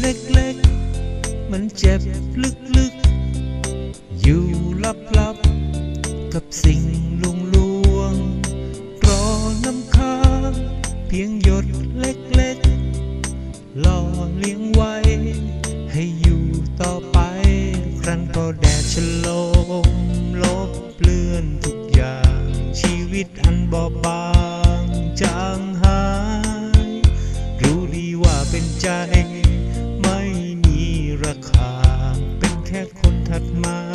เล็กๆ มันเจ็บลึกๆ อยู่ลับๆ กับสิ่งลวงลวง รอน้ำค้างเพียงหยดเล็กๆ หล่อเลี้ยงไว้ ให้อยู่ต่อไป ครั้นก็แดดฉลมลบเปลือนทุกอย่าง ชีวิตอันบอบบาง ค่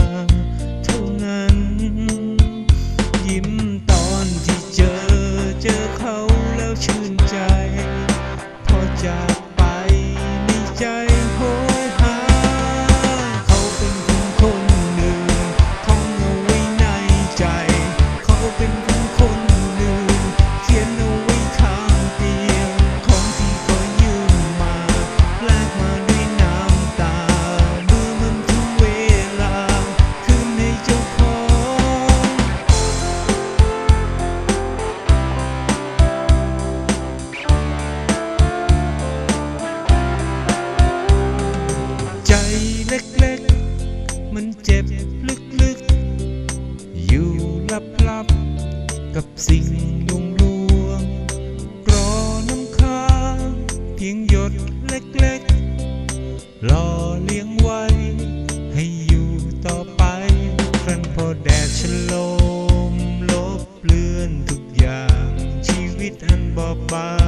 จ็บลึกๆ อยู่ลับๆ กับสิ่งลวงลวงรอน้ำค้างเพียงหยดเล็กๆรอเลี้ยงไว้ ให้อยู่ต่อไป ครั้นพอแดดฉลมลบเลือนทุกอย่างชีวิตอันบอบบาง